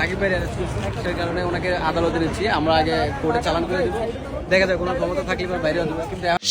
সাকিব কারণে ওনাকে আদালতে নিচ্ছি। আমরা আগে কোর্টে চালান করে দিব।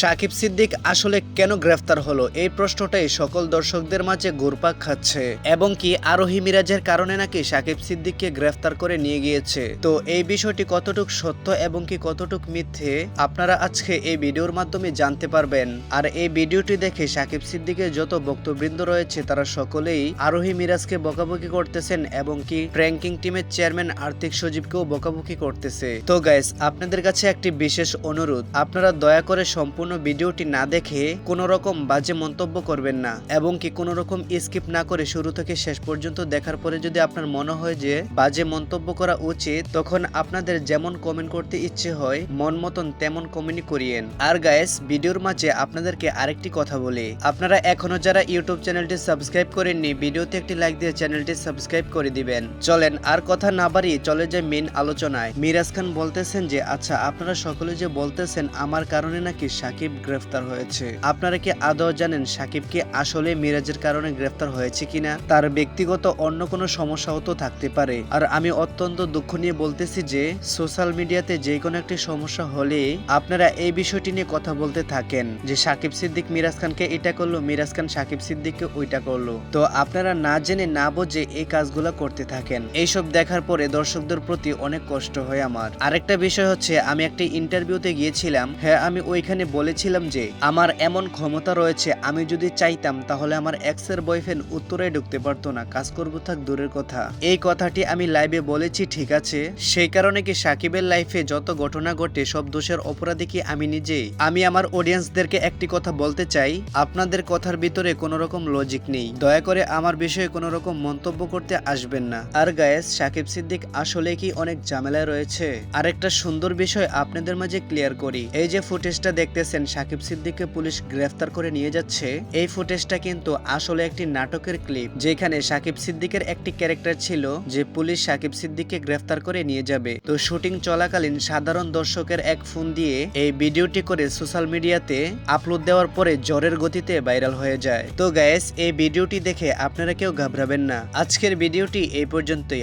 সাকিব সিদ্দিক আসলে কেন গ্রেফতার হলো? এই প্রশ্নটাই সকল দর্শকদের মাঝে ঘুরপাক খাচ্ছে। এবং কি আরোহী মিরাজের কারণে নাকি সাকিব সিদ্দিককে গ্রেফতার করে নিয়ে গিয়েছে? তো এই বিষয়টি কতটুক সত্য এবং কি কতটুক মিথ্যে, আপনারা আজকে এই ভিডিওর মাধ্যমে জানতে পারবেন। আর এই ভিডিওটি দেখে সাকিব সিদ্দিকের যত বক্তবৃন্দ রয়েছে, তারা সকলেই আরোহী মিরাজকে বকাবকি করতেছেন এবং কি প্র্যাঙ্কিং টিমের চেয়ারম্যান আর্থিক সজীবকেও বকাবকি করতেছে। তো গাইস আপনাদের কাছে একটি বিশেষ অনুরোধ। আপনারা দয়া করে সম্পূর্ণ ভিডিওটি না দেখে কোনো রকম বাজে মন্তব্য করবেন না এবং কি কোনো রকম স্কিপ না করে শুরু থেকে শেষ পর্যন্ত দেখার পরে যদি আপনার মনে হয় যে বাজে মন্তব্য করা উচিত, তখন আপনাদের যেমন কমেন্ট করতে ইচ্ছে হয়, মন মতন তেমন কমেন্টই করিয়েন। আর গাইস ভিডিওর মাঝে আপনাদেরকে আরেকটি কথা বলি। আপনারা এখনও যারা ইউটিউব চ্যানেলটি সাবস্ক্রাইব করেননি, ভিডিওতে একটি লাইক দিয়ে চ্যানেলটি সাবস্ক্রাইব করে দিবেন। চলেন, আর কথা না বাড়িয়ে চলে যায় মেন আলোচনায়। মিরাজ খান বলতেছেন যে আচ্ছা আপনারা সকলে যে বলতেছেন আমার কারণে নাকি সাকিব গ্রেফতার হয়েছে। আপনারা কি আদৌ জানেন সাকিব কি আসলে মিরাজের কারণে গ্রেফতার হয়েছে কিনা? তার ব্যক্তিগত অন্য কোনো সমস্যাও তো থাকতে পারে। আর আমি অত্যন্ত দুঃখ নিয়ে বলতেছি যে, সোশ্যাল মিডিয়াতে যে কোনো একটি সমস্যা হলে আপনারা এই বিষয়টি নিয়ে কথা বলতে থাকেন যে, সাকিব সিদ্দিক মিরাজ খানকে এটা করল, মিরাজ খান সাকিব সিদ্দিককে ওইটা করল। তো আপনারা না জেনে না বোঝে এই কাজগুলো করতে থাকেন। এইসব দেখার পরে দর্শকদের প্রতি অনেক কষ্ট হয় আমার। আরেকটা বিষয় হচ্ছে, আমি একটা ইন্টারভিউতে গিয়েছিলাম। হ্যাঁ আমি ওইখানে বলেছিলাম যে, আমার এমন ক্ষমতা রয়েছে, আমি যদি চাইতাম তাহলে আমার এক্সের বয়ফ্রেন্ড উত্তরে ঢুকতে পারতো না। কাজ করব থাক, দূরের কথা। এই কথাটি আমি লাইভে বলেছি, ঠিক আছে? সেই কারণে কি সাকিবের লাইফে যত ঘটনা ঘটে, সব দোষের অপরাধী কি আমি নিজেই? আমি আমার অডিয়েন্সদেরকে একটি কথা বলতে চাই, আপনাদের কথার ভিতরে কোনো রকম লজিক নেই। দয়া করে আমার বিষয়ে কোনো রকম মন্তব্য করতে আসবেন না। আর গায়েস সাকিব সিদ্দিক আসলে কি অনেক ঝামেলায় রয়েছে? আরেকটা সুন্দর বিষয় আপনাদের মাঝে ক্লিয়ার করি। এই যে ফুটেজটা দেখতেছেন, সাকিব সিদ্দিককে পুলিশ গ্রেফতার করে নিয়ে যাচ্ছে। এই ফুটেজটা কিন্তু আসলে একটি নাটকের ক্লিপ যেখানে সাকিব সিদ্দিকের একটি ক্যারেক্টার ছিল যে পুলিশ সাকিব সিদ্দিককে গ্রেফতার করে নিয়ে যাবে। তো শুটিং চলাকালীন সাধারণ দর্শকের এক ফোন দিয়ে এই ভিডিওটি করে সোশ্যাল মিডিয়াতে আপলোড দেওয়ার পরে জ্বরের গতিতে ভাইরাল হয়ে যায়। তো গ্যাস এই ভিডিওটি দেখে আপনারা কেউ ঘাবড়াবেন না। আজকের ভিডিওটি এই পর্যন্তই।